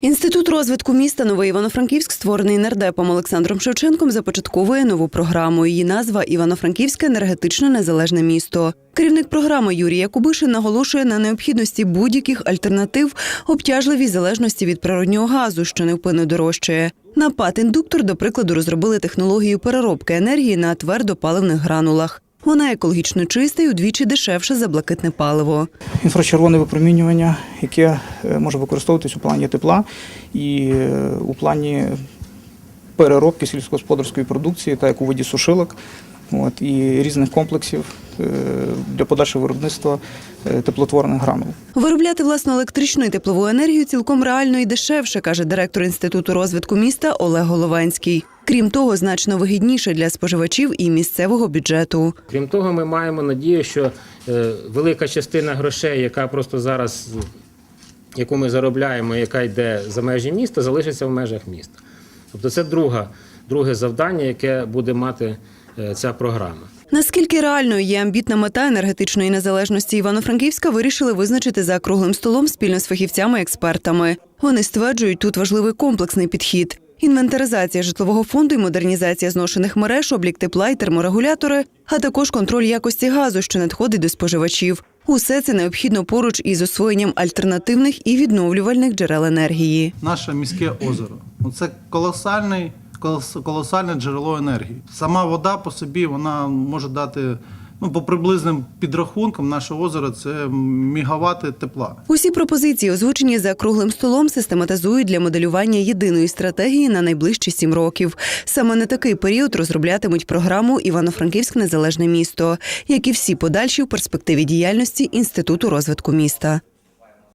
Інститут розвитку міста Новий Івано-Франківськ, створений нардепом Олександром Шевченком, започатковує нову програму. Її назва Івано-Франківське енергетично незалежне місто. Керівник програми Юрій Якубишин наголошує на необхідності будь-яких альтернатив обтяжливій залежності від природнього газу, що невпинно дорожчає. На ПАТ-індуктор, до прикладу, розробили технологію переробки енергії на твердопаливних гранулах. Вона екологічно чиста і удвічі дешевше за блакитне паливо. інфрачервоне випромінювання, яке е, може використовуватись у плані тепла і е, у плані переробки сільськогосподарської продукції, так як у виді сушилок, от, і різних комплексів е, для подальшого виробництва теплотворних гранул. Виробляти власну електричну і теплову енергію цілком реально і дешевше, каже директор інституту розвитку міста Олег Голованський. Крім того, значно вигідніше для споживачів і місцевого бюджету. Крім того, ми маємо надію, що е, велика частина грошей, яка просто зараз, яку ми заробляємо, яка йде за межі міста, залишиться в межах міста. Тобто це друга, друге завдання, яке буде мати е, ця програма. Наскільки реальною є амбітна мета енергетичної незалежності Івано-Франківська, вирішили визначити за круглим столом спільно з фахівцями-експертами. Вони стверджують, тут важливий комплексний підхід. Інвентаризація житлового фонду і модернізація зношених мереж, облік тепла і терморегулятори, а також контроль якості газу, що надходить до споживачів. Усе це необхідно поруч із освоєнням альтернативних і відновлювальних джерел енергії. наше міське озеро. Ну, Це колосальний, колос- колосальне джерело енергії. Сама вода по собі вона може дати, ну, по приблизним підрахункам, наше озеро це мігавати тепла. Усі пропозиції, озвучені за круглим столом, систематизують для моделювання єдиної стратегії на найближчі сім років. Саме на такий період розроблятимуть програму Івано-Франківськ незалежне місто, як і всі подальші в перспективі діяльності інституту розвитку міста.